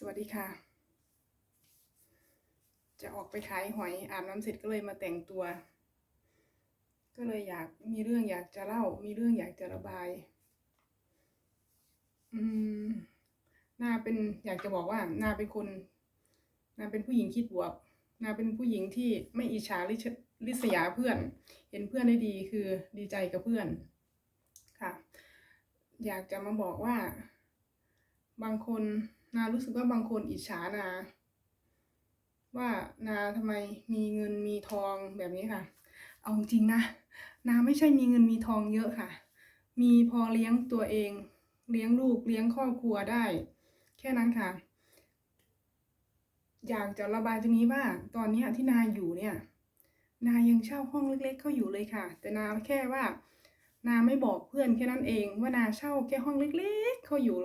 สวัสดีค่ะ จะออกไปขายหอยอาบน้ำเสร็จก็เลยมาแต่งตัว ก็เลยอยากมีเรื่องอยากจะเล่า มีเรื่องอยากจะระบาย อืมนาเป็นอยากจะบอกว่านาเป็นคนนาเป็นผู้หญิงคิดบวกนาเป็นผู้หญิงที่ไม่อิจฉาริษยาเพื่อน เห็นเพื่อนได้ดีคือดีใจกับเพื่อนค่ะ อยากจะมาบอกว่า บางคน นารู้สึกว่าบางคนอิจฉานา ว่านาทำไมมีเงินมีทองแบบนี้ค่ะ เอาจริงนะนาไม่ใช่มีเงินมีทองเยอะค่ะ มีพอเลี้ยงตัวเอง เลี้ยงลูกเลี้ยงครอบครัวได้ แค่นั้นค่ะ อยากจะระบายตรงนี้ว่าตอนนี้ที่นาอยู่เนี่ย นายังเช่าห้องเล็ก ๆ เขาอยู่เลยค่ะ แต่นาแค่ว่า นาไม่บอกเพื่อนแค่นั้นเองว่านาเช่าแค่ห้องเล็ก ๆ เขาอยู่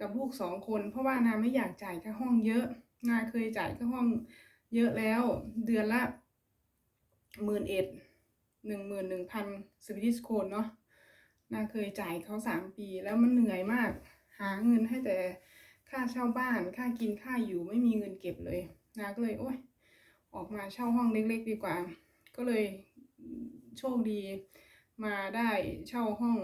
กับลูกสองคน เพราะว่านาไม่อยากจ่ายค่าห้องเยอะ นาเคยจ่ายค่าห้องเยอะแล้ว เดือนละหมื่นเอ็ดหนึ่งหมื่นหนึ่งพันสวิตสโคนเนาะนาเคยจ่ายเขาสามปีแล้วมันเหนื่อยมาก หาเงินให้แต่ค่าเช่าบ้านค่ากินค่าอยู่ไม่มีเงินเก็บเลยนาก็เลยโอ๊ยออกมาเช่าห้องเล็กๆดีกว่า ก็เลยโชคดีมาได้เช่าห้อง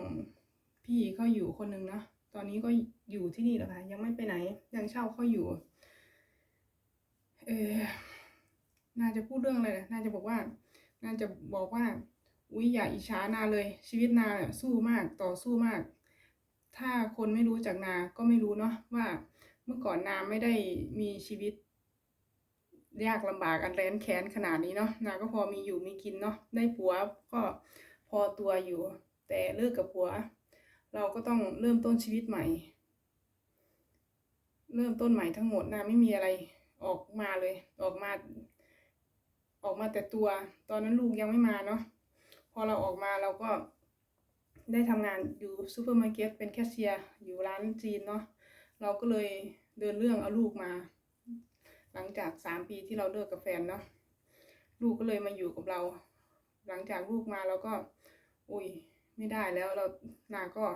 พี่เขาอยู่คนหนึ่งเนาะ ตอนนี้ก็อยู่ที่นี่แหละค่ะ ยังไม่ไปไหน ยังเช่าเขาอยู่ เออน่าจะพูดเรื่องอะไรนะน่าจะบอกว่า น่าจะบอกว่า อุ๊ยอย่าอิจฉานาเลย ชีวิตนาสู้มากต่อสู้มาก ถ้าคนไม่รู้จักนาก็ไม่รู้เนาะว่า เมื่อก่อนนาไม่ได้มีชีวิต ยากลำบากอันแร้นแค้นขนาดนี้เนาะนาก็พอมีอยู่มีกินเนาะได้ผัวก็พอตัวอยู่ แต่เลิกกับผัว เราก็ต้องเริ่มต้นชีวิตใหม่ เริ่มต้นใหม่ทั้งหมดนะไม่มีอะไรออกมาเลย ออกมา ออกมาแต่ตัว ตอนนั้นลูกยังไม่มาเนาะพอเราออกมาเราก็ได้ทำงานอยู่ซูเปอร์มาร์เก็ตเป็นแคชเชียร์อยู่ร้านจีนเนาะเราก็เลยเดินเรื่องเอาลูกมา หลังจากสามปีที่เราเลิกกับแฟนเนาะลูกก็เลยมาอยู่กับเรา หลังจากลูกมาเราก็ อุ้ยไม่ได้แล้วเรานาก็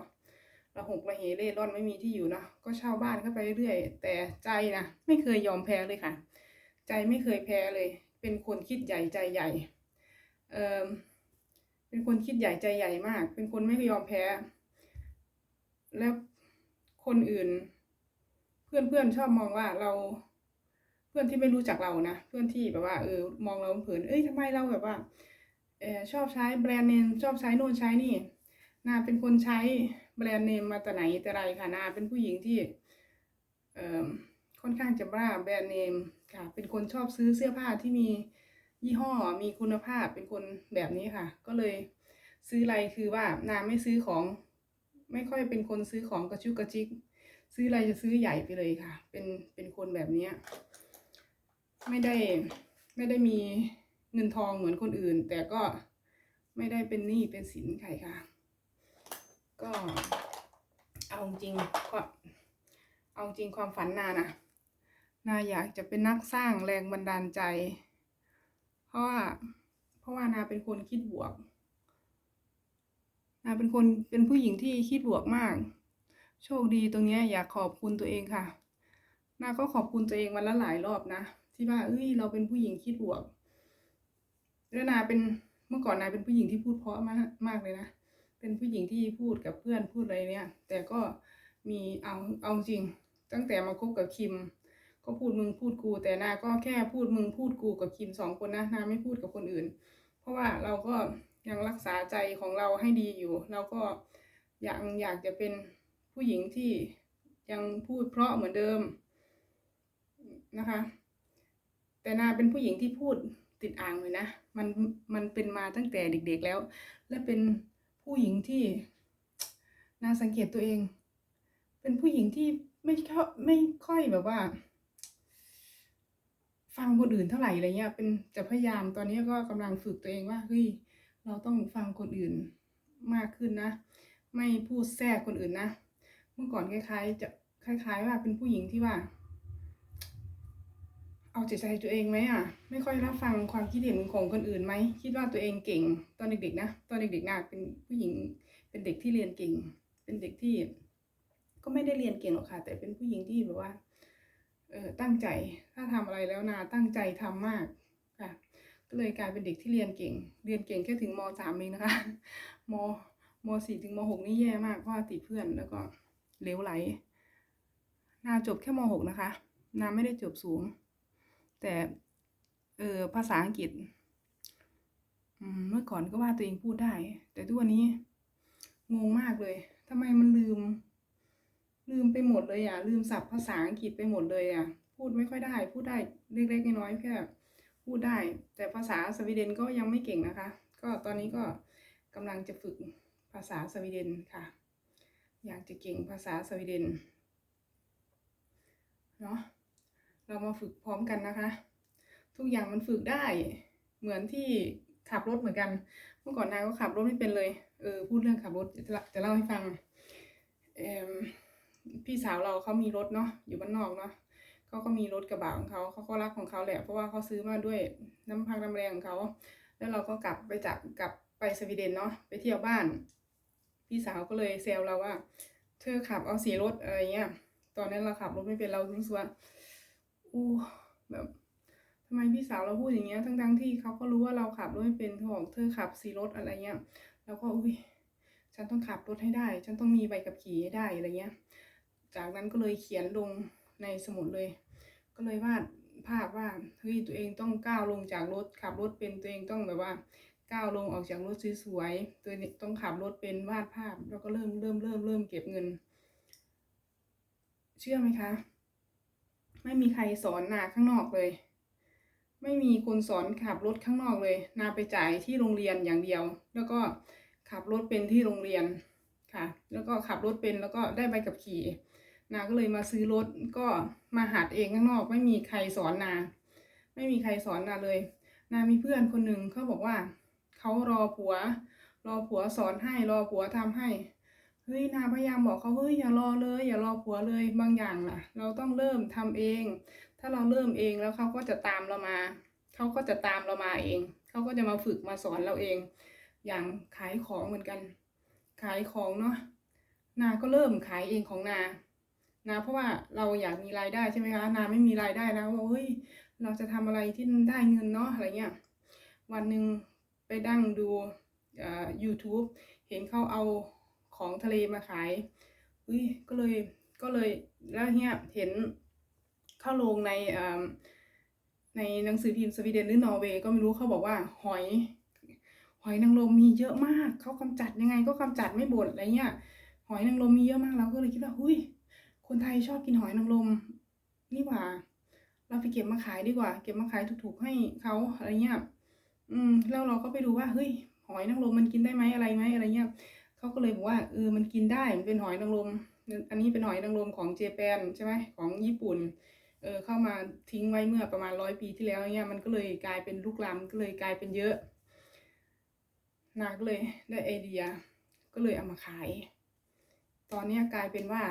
ระหกระเหเร่ร่อนไม่มีที่อยู่เนาะก็เช่าบ้านเข้าไปเรื่อยแต่ใจนะไม่เคยยอมแพ้เลยค่ะ ใจไม่เคยแพ้เลย เป็นคนคิดใหญ่ใจใหญ่เออเป็นคนคิดใหญ่ใจใหญ่มาก เป็นคนไม่เคยยอมแพ้ แล้วคนอื่น เพื่อนเพื่อนๆชอบมองว่าเรา เพื่อนที่ไม่รู้จักเรานะเพื่อนที่แบบว่าเออมองเราเผินเอ้ยทำไมเราแบบว่าเออชอบใช้แบรนด์เนมชอบใช้โน่นใช้นี่ นาเป็นคนใช้แบรนด์เนมมาแต่ไหนแต่ไรค่ะนาเป็นผู้หญิงที่ค่อนข้างจะบ้าแบรนด์เนมค่ะ เป็นคนชอบซื้อเสื้อผ้าที่มียี่ห้อมีคุณภาพเป็นคนแบบนี้ค่ะ ก็เลยซื้ออะไรคือว่านาไม่ซื้อของ ไม่ค่อยเป็นคนซื้อของกระชุกกระจิก ซื้ออะไรจะซื้อใหญ่ไปเลยค่ะ เป็นเป็นคนแบบนี้ไม่ได้ไม่ได้มีเงินทองเหมือนคนอื่น แต่ก็ไม่ได้เป็นหนี้เป็นสินใครค่ะ ก็เอาจริงก็เอาจริงความฝันนานะนาอยากจะเป็นนักสร้างแรงบันดาลใจ เพราะว่าเพราะว่านาเป็นคนคิดบวก นาเป็นคนเป็นผู้หญิงที่คิดบวกมาก โชคดีตรงนี้อยากขอบคุณตัวเองค่ะ นาก็ขอบคุณตัวเองวันละหลายรอบนะ ที่ว่าเอ้ยเราเป็นผู้หญิงคิดบวกแล้วนาเป็นเมื่อก่อนนาเป็นผู้หญิงที่พูดเพราะมากมากเลยนะ เป็นผู้หญิงที่พูดกับเพื่อนพูดอะไรเนี่ย แต่ก็มีเอาเอาจริง ตั้งแต่มาคบกับคิม ก็พูดมึงพูดกู แต่นาก็แค่พูดมึงพูดกูกับคิมสองคนนะนาไม่พูดกับคนอื่น เพราะว่าเราก็ยังรักษาใจของเราให้ดีอยู่ เราก็ยังอยากจะเป็นผู้หญิงที่ยังพูดเพราะเหมือนเดิมนะคะ แต่นาเป็นผู้หญิงที่พูดติดอ่างเลยนะ มันมันเป็นมาตั้งแต่เด็กๆแล้ว และเป็น ผู้หญิงที่น่าสังเกตตัวเอง เป็นผู้หญิงที่ไม่ค่อยไม่ค่อยแบบว่า ฟังคนอื่นเท่าไหร่อะไรเงี้ย เป็นจะพยายามตอนนี้ก็กำลังฝึกตัวเองว่าเฮ้ยเราต้องฟังคนอื่นมากขึ้นนะ ไม่พูดแทรกคนอื่นนะ เมื่อก่อนคล้าย ๆ จะคล้าย ๆ ว่าเป็นผู้หญิงที่ว่า เอาใจใจตัวเองไหมอะ ไม่ค่อยรับฟังความคิดเห็นของคนอื่นไหม คิดว่าตัวเองเก่ง ตอนเด็กๆนะ ตอนเด็กๆนะเป็นผู้หญิง เป็นเด็กที่เรียนเก่ง เป็นเด็กที่ ก็ไม่ได้เรียนเก่งหรอกค่ะ แต่เป็นผู้หญิงที่แบบว่า เออตั้งใจ ถ้าทำอะไรแล้วนาตั้งใจทำมากค่ะ ก็เลยกลายเป็นเด็กที่เรียนเก่ง เรียนเก่งแค่ถึงมสามเองนะคะ มมสี่ถึงมหกนี่แย่มาก เพราะติดเพื่อนแล้วก็เลวไหล นาจบแค่มหกนะคะ นาไม่ได้จบสูง แต่เออภาษาอังกฤษเมื่อก่อนก็ว่าตัวเองพูดได้ แต่ทุกวันนี้งงมากเลยทำไมมันลืม ลืมไปหมดเลยอะ ลืมศัพท์ภาษาอังกฤษไปหมดเลยอะ พูดไม่ค่อยได้ พูดได้เล็กๆน้อยๆแค่พูดได้ แต่ภาษาสวีเดนก็ยังไม่เก่งนะคะ ก็ตอนนี้ก็กำลังจะฝึกภาษาสวีเดนค่ะ อยากจะเก่งภาษาสวีเดนเนาะ เรามาฝึกพร้อมกันนะคะ ทุกอย่างมันฝึกได้ เหมือนที่ขับรถเหมือนกัน เมื่อก่อนนายก็ขับรถไม่เป็นเลย เออพูดเรื่องขับรถจะจะเล่าให้ฟังเอมพี่สาวเราเขามีรถเนาะอยู่บ้านนอกเนาะเขาก็มีรถกระบะของเขาเขาก็รักของเขาแหละเพราะว่าเขาซื้อมาด้วยน้ำพักน้ำแรงของเขา แล้วเราก็กลับไปจากกลับไปสวีเดนเนาะไปเที่ยวบ้าน พี่สาวก็เลยแซวเราว่า เธอขับเอาสีรถอะไรเงี้ย ตอนนั้นเราขับรถไม่เป็นเรารู้สึกว่า อู้แบบทำไมพี่สาวเราพูดอย่างเงี้ย ทั้งๆที่เขาก็รู้ว่าเราขับรถไม่เป็นเขาบอกเธอขับสีรถอะไรเงี้ย แล้วก็อุ้ยฉันต้องขับรถให้ได้ ฉันต้องมีใบขับขี่ให้ได้อะไรเงี้ย จากนั้นก็เลยเขียนลงในสมุดเลย ก็เลยวาดภาพว่าเฮ้ยตัวเองต้องก้าวลงจากรถขับรถเป็นตัวเองต้องแบบว่าก้าวลงออกจากรถสวยๆตัวเองต้องขับรถเป็นวาดภาพ แล้วก็เริ่มเริ่มเริ่มเริ่มเก็บเงิน เชื่อไหมคะ ไม่มีใครสอนนาข้างนอกเลย ไม่มีคนสอนขับรถข้างนอกเลย นาไปจ่ายที่โรงเรียนอย่างเดียว แล้วก็ขับรถเป็นที่โรงเรียนค่ะ แล้วก็ขับรถเป็นแล้วก็ได้ใบขับขี่ นาก็เลยมาซื้อรถก็มาหัดเองข้างนอก ไม่มีใครสอนนา ไม่มีใครสอนนาเลย นามีเพื่อนคนหนึ่งเขาบอกว่าเขารอผัว รอผัวสอนให้รอผัวทำให้ เฮ้ยนาพยายามบอกเขาเฮ้ยอย่ารอเลย อย่ารอผัวเลยบางอย่างน่ะ เราต้องเริ่มทำเอง ถ้าเราเริ่มเองแล้วเขาก็จะตามเรามาเขาก็จะตามเรามาเองเขาก็จะมาฝึกมาสอนเราเอง อย่างขายของเหมือนกัน ขายของเนาะนาก็เริ่มขายเองของนานาเพราะว่าเราอยากมีรายได้ใช่ไหมคะนาไม่มีรายได้นะว่าเฮ้ยเราจะทำอะไรที่ได้เงินเนาะอะไรเงี้ยวันหนึ่งไปดั้งดูอ่อ YouTube เห็นเขาเอา ของทะเลมาขายอุ้ยก็เลยก็เลยแล้วเนี่ยเห็นเข้าลงในอ่อในหนังสือพิมพ์สวีเดนหรือนอร์เวย์ก็ไม่รู้เขาบอกว่าหอย หอยนางรมมีเยอะมากเขากำจัดยังไงก็กำจัดไม่หมดอะไรเงี้ยหอยนางรมมีเยอะมากเราก็เลยคิดว่าหุ้ยคนไทยชอบกินหอยนางรมนี่หว่า เราไปเก็บมาขายดีกว่า เก็บมาขายถูกๆให้เขาอะไรเงี้ยอืมแล้วเราก็ไปดูว่าเฮ้ยหอยนางรมมันกินได้ไหมอะไรไหมอะไรเงี้ย เขาก็เลยบอกว่าเออมันกินได้มันเป็นหอยนางรมอันนี้เป็นหอยนางรมของเจแปนใช่ไหมของญี่ปุ่นเออเข้ามาทิ้งไว้เมื่อประมาณร้อยปีที่แล้วเงี้ยมันก็เลยกลายเป็นลูกลำก็เลยกลายเป็นเยอะนาก็เลยได้ไอเดีย ก็เลยเอามาขาย ตอนนี้กลายเป็นว่า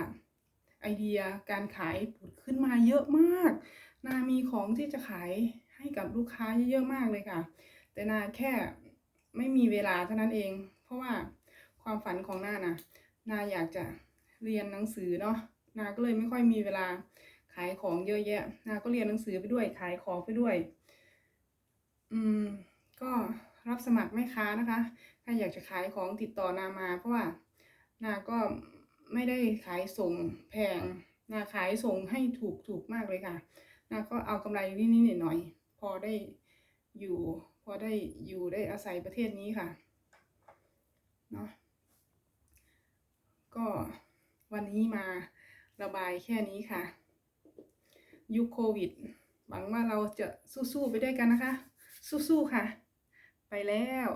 ไอเดียการขายผุดขึ้นมาเยอะมาก นามีของที่จะขายให้กับลูกค้าเยอะๆมากเลยค่ะ แต่นาแค่ไม่มีเวลาเท่านั้นเอง เพราะว่า ความฝันของนานะนาอยากจะเรียนหนังสือเนาะนาก็เลยไม่ค่อยมีเวลาขายของเยอะแยะ นาก็เรียนหนังสือไปด้วยขายของไปด้วย อืม ก็รับสมัครแม่ค้านะคะ ถ้าอยากจะขายของติดต่อนามา เพราะว่านาก็ไม่ได้ขายส่งแพง นาขายส่งให้ถูกถูกมากเลยค่ะนาก็เอากำไรนิดๆหน่อยๆพอได้อยู่ พอได้อยู่ได้อาศัยประเทศนี้ค่ะ เนาะ ก็วันนี้มาระบายแค่นี้ค่ะ ยุคโควิด หวังว่าเราจะสู้ๆไปด้วยกันนะคะ สู้ๆค่ะ ไปแล้ว